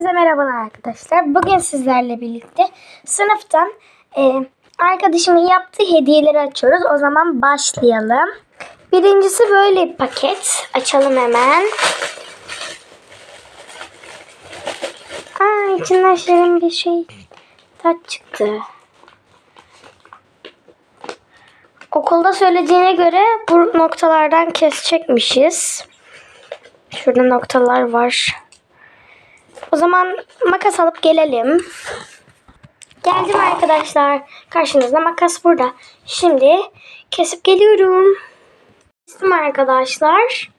Herkese merhabalar arkadaşlar. Bugün sizlerle birlikte sınıftan e, arkadaşımın yaptığı hediyeleri açıyoruz. O zaman başlayalım. Birincisi böyle bir paket. Açalım hemen. Aa, içinden şirin bir şey taç çıktı. Okulda söylediğine göre bu noktalardan kesecekmişiz. Şurada noktalar var. O zaman makas alıp gelelim. Geldim arkadaşlar. Karşınızda makas burada. Şimdi kesip geliyorum. Kestim arkadaşlar.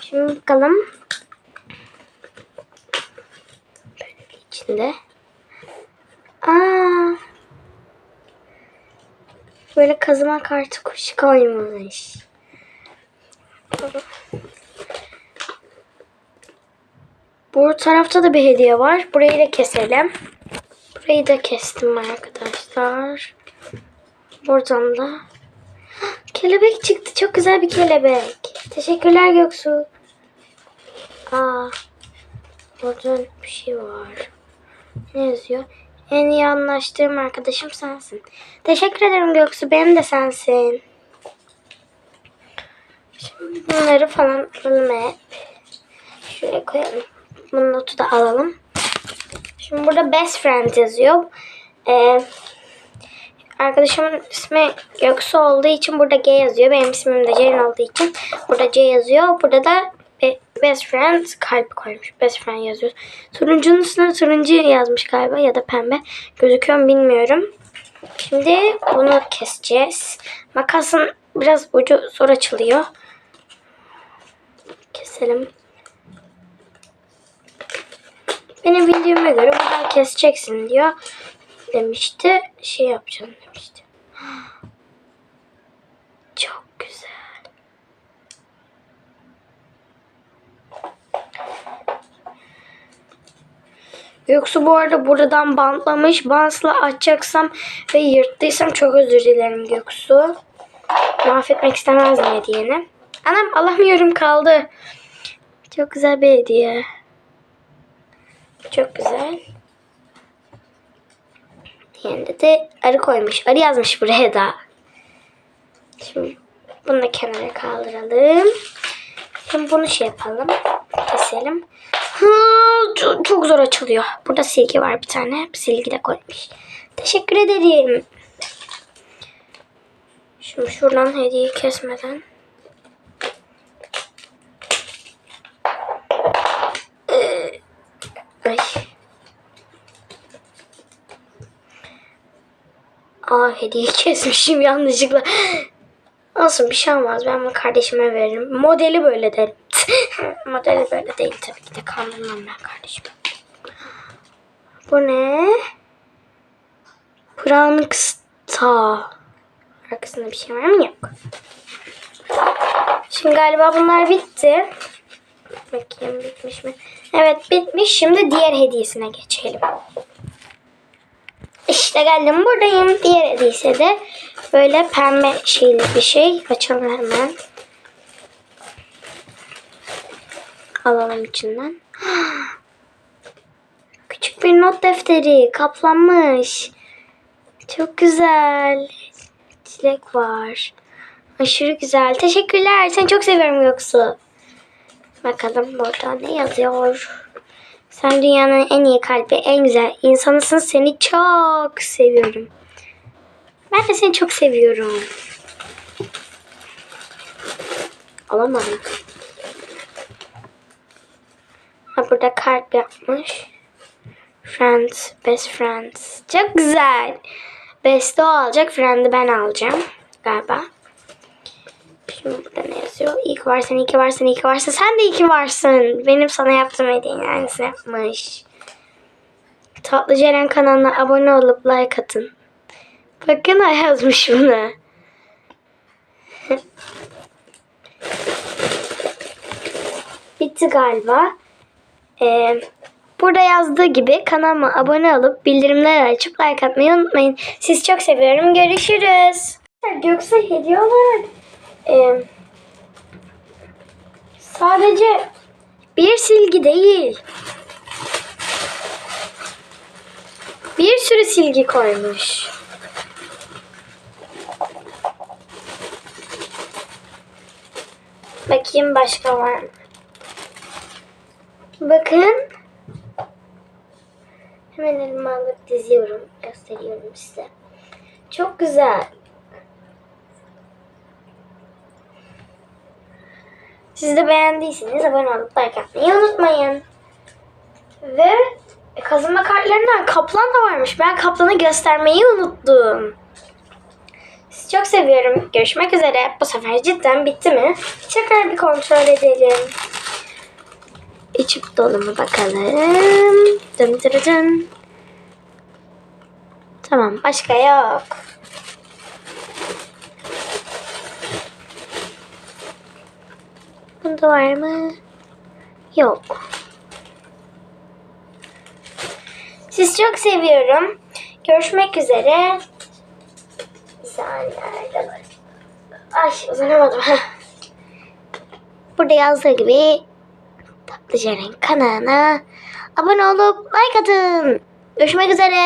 Şimdi bakalım. Böyle içinde. Aa. Böyle kazıma kartı kuş koymuş. Bu tarafta da bir hediye var. Burayı da keselim. Burayı da kestim arkadaşlar. Buradan da. Kelebek çıktı. Çok güzel bir kelebek. Teşekkürler Göksu. Aa. Burada bir şey var. Ne yazıyor? En iyi anlaştığım arkadaşım sensin. Teşekkür ederim Göksu. Benim de sensin. Şimdi bunları falan alalım hep. Şuraya koyalım. Bunun notu da alalım. Şimdi burada best friend yazıyor. Ee, arkadaşımın ismi Göksu olduğu için burada G yazıyor. Benim ismim de Ceren olduğu için burada C yazıyor. Burada da be- best friend kalp koymuş. Best friend yazıyor. Turuncunun üstüne turuncu yazmış galiba ya da pembe. Gözüküyor mu bilmiyorum. Şimdi bunu keseceğiz. Makasın biraz ucu zor açılıyor. Keselim. Benim bildiğime göre buradan keseceksin diyor. Demişti. Şey yapacağım demişti. Çok güzel. Göksu bu arada buradan bantlamış. Bantla açacaksam ve yırttıysam çok özür dilerim Göksu. Mahvetmek istemezdim hediyeni. Anam alamıyorum kaldı. Çok güzel bir hediye. Çok güzel. Yanında de arı koymuş. Arı yazmış buraya da. Şimdi bunu da kenara kaldıralım. Şimdi bunu şey yapalım. Keselim. Ha, çok, çok zor açılıyor. Burada silgi var bir tane. Silgi de koymuş. Teşekkür ederim. Şimdi şuradan hediyeyi kesmeden. Ee, Ay. Aa hediye kesmişim yanlışlıkla. Olsun bir şey olmaz. Ben bunu kardeşime veririm. Modeli böyle derim. Modeli böyle değil tabii ki de kandırmam ben kardeşime. Bu ne? Pranksta. Arkasında bir şey var mı? Yok. Şimdi galiba bunlar bitti. Bakayım bitmiş mi? Evet bitmiş. Şimdi diğer hediyesine geçelim. İşte geldim buradayım. Diğer hediyesi de böyle pembe şeyli bir şey. Açalım hemen. Alalım içinden. Küçük bir not defteri kaplanmış. Çok güzel. Çilek var. Aşırı güzel. Teşekkürler. Seni çok seviyorum yoksa. Bakalım burada ne yazıyor? Sen dünyanın en iyi kalbi, en güzel insanısın. Seni çok seviyorum. Ben de seni çok seviyorum. Alamadım. Ha burada kalp yapmış. Friends, best friends. Çok güzel. Best o alacak, friend'i ben alacağım galiba. Şimdi burada ne yazıyor? İyi ki varsın, iyi ki varsın, iyi varsın. Sen de iyi ki varsın. Benim sana yaptığım hediyenin aynısını yapmış. Tatlı Ceren kanalına abone olup like atın. Bakın o yazmış bunu. Bitti galiba. Ee, burada yazdığı gibi kanalıma abone olup bildirimleri açıp like atmayı unutmayın. Sizi çok seviyorum. Görüşürüz. Göksu hediye olarak e, sadece bir silgi değil. sürü silgi koymuş. Bakayım başka var mı? Bakın. Hemen elime alıp diziyorum. Gösteriyorum size. Çok güzel. Siz de beğendiyseniz abone olup like atmayı unutmayın. Ve kazanma kartlarından kaplan da varmış. Ben kaplanı göstermeyi unuttum. Sizi çok seviyorum. Görüşmek üzere. Bu sefer cidden bitti mi? Tekrar bir kontrol edelim. İçip dolu mu bakalım. Dın dın dın. Tamam başka yok. Bunda var mı? Yok. Sizi çok seviyorum. Görüşmek üzere. Bir saniye. Ay uzanamadım. Burada yazdığı gibi Tatlıcan'ın kanalına abone olup like atın. Görüşmek üzere.